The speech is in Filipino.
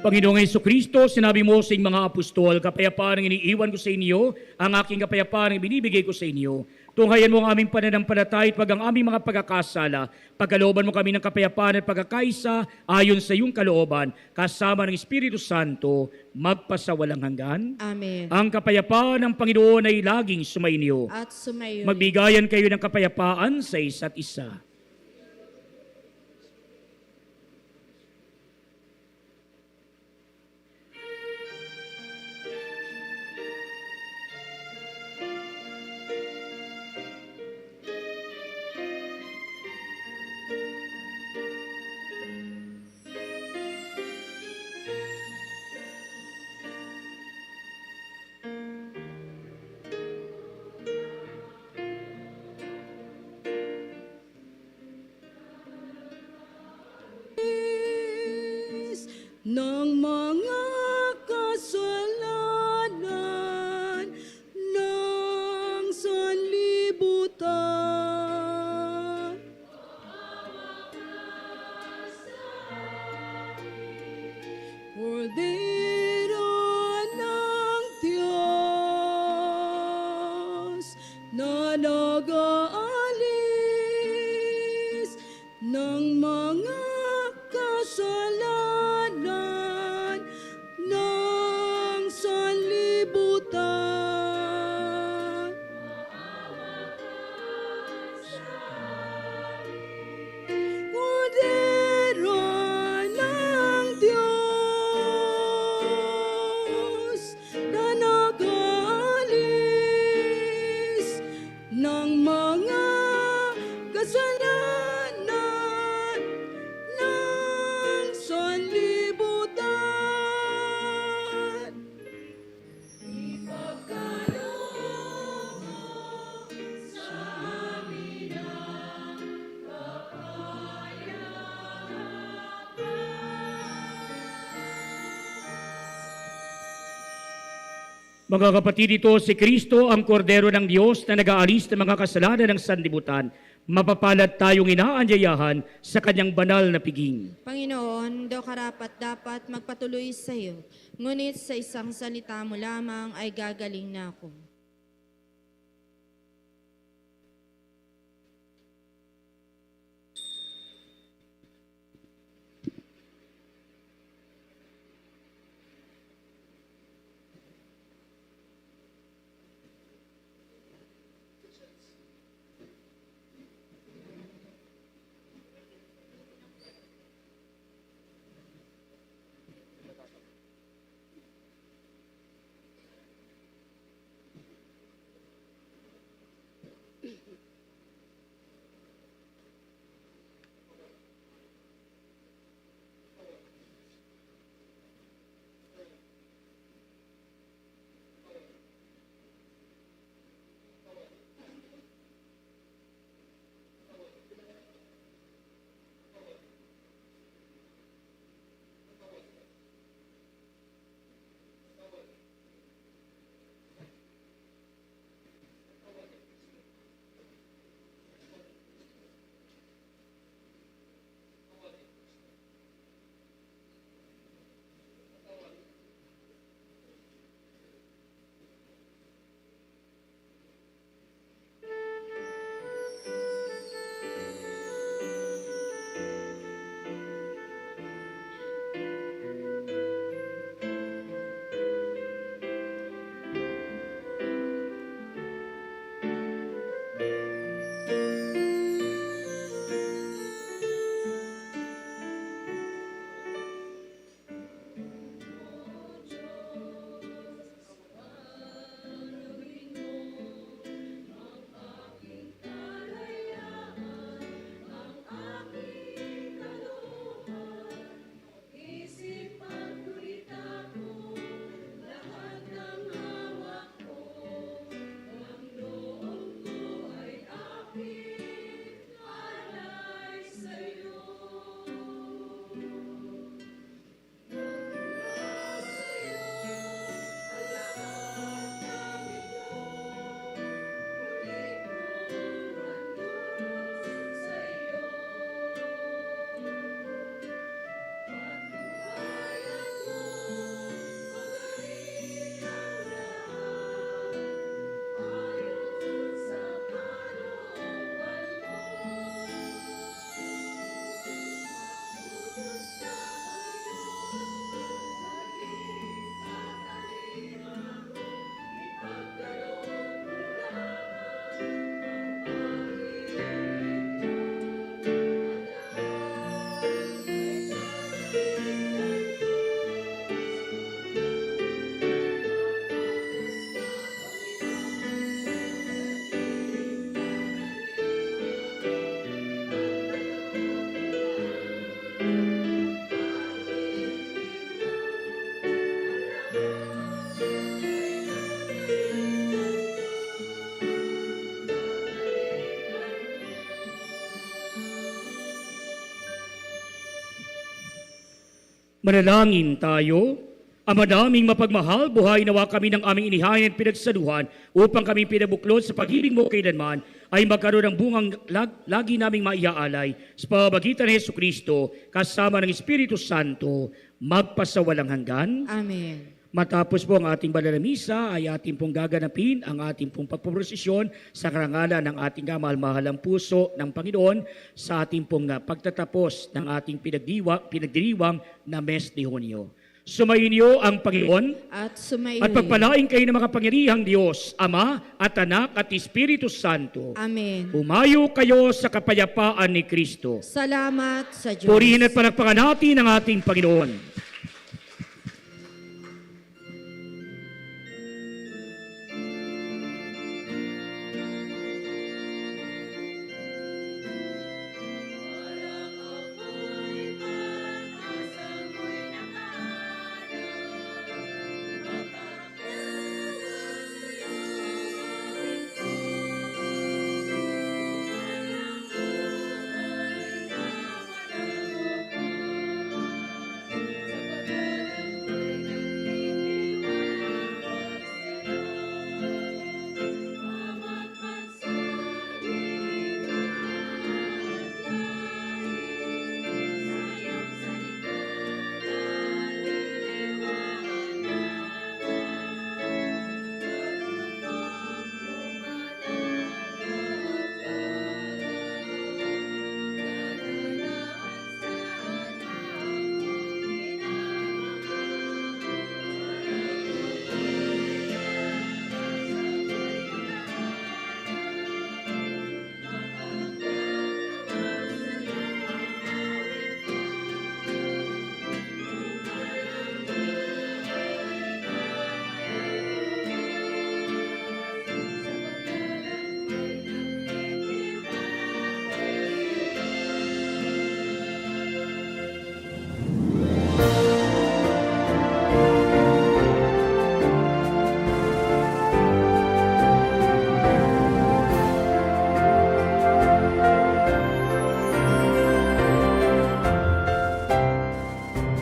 Panginoong Yeso Kristo, sinabi mo sa mga apostol, kapayapaan ang iniiwan ko sa inyo, ang aking kapayapaan ang binibigay ko sa inyo. Tunghayan mo ang aming pananampalataya at pag ang aming mga pagkakasala, pagkalooban mo kami ng kapayapaan at pagkakaisa ayon sa iyong kalooban, kasama ng Espiritu Santo, magpasawalang hanggan. Amen. Ang kapayapaan ng Panginoon ay laging sumainyo. At sumayo. Magbigayan kayo ng kapayapaan sa isa't isa. Na nag-aalis ng mga kasalanan ng sanlibutan. Kordero Mga kapatid, ito si Kristo, ang kordero ng Diyos na nag-aalis ng mga kasalanan ng sanlibutan. Mapapalad tayong inaanyayahan sa kanyang banal na piging. Panginoon, daw karapat dapat magpatuloy sa iyo, ngunit sa isang salita mo lamang ay gagaling na ako. Manalangin tayo. Ama naming mapagmahal, buhay nawa kami ng aming inihayan at pinagsaluhan upang kami pinabuklod sa pag-ibig mo kailanman ay magkaroon ng bungang lag, lagi naming maiaalay sa pamagitan ni Yesu Kristo kasama ng Espiritu Santo magpasawalang hanggan. Amen. Matapos po ang ating banal na misa ay ating pong gaganapin ang ating pong pagpuprosesyon sa karangalan ng ating kamahal-mahalang puso ng Panginoon sa ating pong ah, pagtatapos ng ating pinagdiwa, pinagdiriwang na mes de Hunyo. Sumayin ang Panginoon At sumayin. at pagpalain kayo ng mga pangyarihang Diyos, Ama at Anak at Espiritu Santo. Amen. Umayo kayo sa kapayapaan ni Kristo. Salamat sa Diyos. Purihin at palakpakan natin ang ating Panginoon.